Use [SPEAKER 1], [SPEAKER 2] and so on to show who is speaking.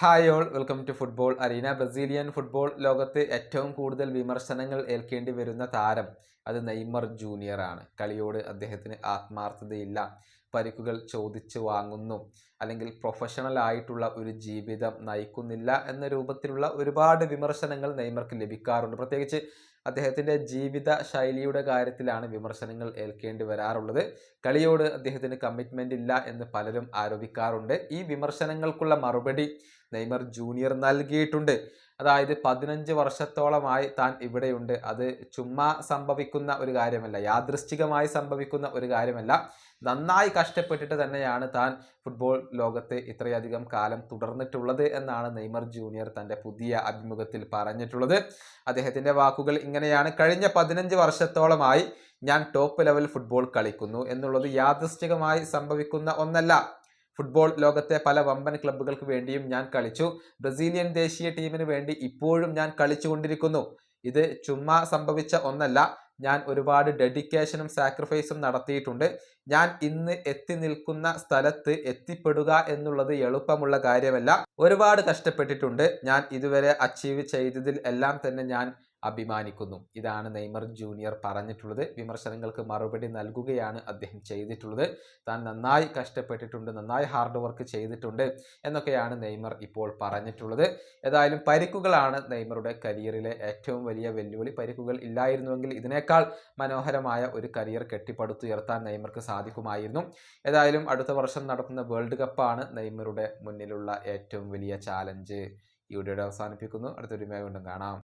[SPEAKER 1] Hi all welcome to football arena. Brazilian football ലോകത്ത് ഏറ്റവും കൂടുതൽ വിമർശനങ്ങൾ ഏൽക്കേണ്ടി വരുന്ന താരം അത് നെയ്മർ ജൂനിയർ ആണ്. കളിയോട് അദ്ദേഹത്തിന് ആത്മാർത്ഥതയില്ല. പരിക്കുകൾ ചോദിച്ചു വാങ്ങുന്നു. അല്ലെങ്കിൽ പ്രൊഫഷണൽ ആയിട്ടുള്ള ഒരു ജീവിതം നയിക്കുന്നില്ല എന്ന രൂപത്തിലുള്ള ഒരുപാട് വിമർശനങ്ങൾ നെയ്മർക്ക് ലഭിക്കാറുണ്ട്. പ്രത്യേകിച്ച് അദ്ദേഹത്തിന്റെ ജീവിത ശൈലിയുടെ കാര്യത്തിലാണ് വിമർശനങ്ങൾ ഏൽക്കേണ്ടി വരാറുള്ളത്. കളിയോട് അദ്ദേഹത്തിന് കമ്മിറ്റ്മെന്റ് ഇല്ല എന്ന് പലരും ആരോപിക്കാറുണ്ട്. ഈ വിമർശനങ്ങൾക്കുള്ള മറുപടി നെയ്മർ ജൂനിയർ നൽകിയിട്ടുണ്ട്. അതായത് പതിനഞ്ച് വർഷത്തോളമായി താൻ ഇവിടെയുണ്ട്. അത് ചുമ്മാ സംഭവിക്കുന്ന ഒരു കാര്യമല്ല. യാദൃശ്ചികമായി സംഭവിക്കുന്ന ഒരു കാര്യമല്ല. നന്നായി കഷ്ടപ്പെട്ടിട്ട് തന്നെയാണ് താൻ ഫുട്ബോൾ ലോകത്ത് ഇത്രയധികം കാലം തുടർന്നിട്ടുള്ളത് എന്നാണ് നെയ്മർ ജൂനിയർ തന്റെ പുതിയ അഭിമുഖത്തിൽ പറഞ്ഞിട്ടുള്ളത്. അദ്ദേഹത്തിന്റെ വാക്കുകൾ ഇങ്ങനെയാണ്. കഴിഞ്ഞ പതിനഞ്ച് വർഷത്തോളമായി ഞാൻ ടോപ്പ് ലെവൽ ഫുട്ബോൾ കളിക്കുന്നു. എന്നുള്ളത് യാദൃശ്ചികമായി സംഭവിക്കുന്ന ഒന്നല്ല. ഫുട്ബോൾ ലോകത്തെ പല വമ്പൻ ക്ലബ്ബുകൾക്ക് വേണ്ടിയും ഞാൻ കളിച്ചു. ബ്രസീലിയൻ ദേശീയ ടീമിന് വേണ്ടി ഇപ്പോഴും ഞാൻ കളിച്ചുകൊണ്ടിരിക്കുന്നു. ഇത് ചുമ്മാ സംഭവിച്ച ഒന്നല്ല. ഞാൻ ഒരുപാട് ഡെഡിക്കേഷനും സാക്രിഫൈസും നടത്തിയിട്ടുണ്ട്. ഞാൻ ഇന്ന് എത്തി നിൽക്കുന്ന സ്ഥലത്ത് എത്തിപ്പെടുക എന്നുള്ളത് എളുപ്പമുള്ള കാര്യമല്ല. ഒരുപാട് കഷ്ടപ്പെട്ടിട്ടുണ്ട്. ഞാൻ ഇതുവരെ അച്ചീവ് ചെയ്തതിൽ എല്ലാം തന്നെ ഞാൻ അഭിമാനിക്കുന്നു. ഇതാണ് നെയ്മർ ജൂനിയർ പറഞ്ഞിട്ടുള്ളത്. വിമർശനങ്ങൾക്ക് മറുപടി നൽകുകയാണ് അദ്ദേഹം ചെയ്തിട്ടുള്ളത്. താൻ നന്നായി കഷ്ടപ്പെട്ടിട്ടുണ്ട് നന്നായി ഹാർഡ് വർക്ക് ചെയ്തിട്ടുണ്ട് എന്നൊക്കെയാണ് നെയ്മർ ഇപ്പോൾ പറഞ്ഞിട്ടുള്ളത്. ഏതായാലും പരിക്കുകളാണ് നെയ്മറുടെ കരിയറിലെ ഏറ്റവും വലിയ വെല്ലുവിളി. പരിക്കുകൾ ഇല്ലായിരുന്നുവെങ്കിൽ ഇതിനേക്കാൾ മനോഹരമായ ഒരു കരിയർ കെട്ടിപ്പടുത്തുയർത്താൻ നെയ്മർക്ക് സാധിക്കുമായിരുന്നു. ഏതായാലും അടുത്ത വർഷം നടക്കുന്ന വേൾഡ് കപ്പാണ് നെയ്മറുടെ മുന്നിലുള്ള ഏറ്റവും വലിയ ചാലഞ്ച് ഈ വീഡിയോയുടെ അവസാനിപ്പിക്കുന്നു. അടുത്തൊരു വീണ്ടും കാണാം.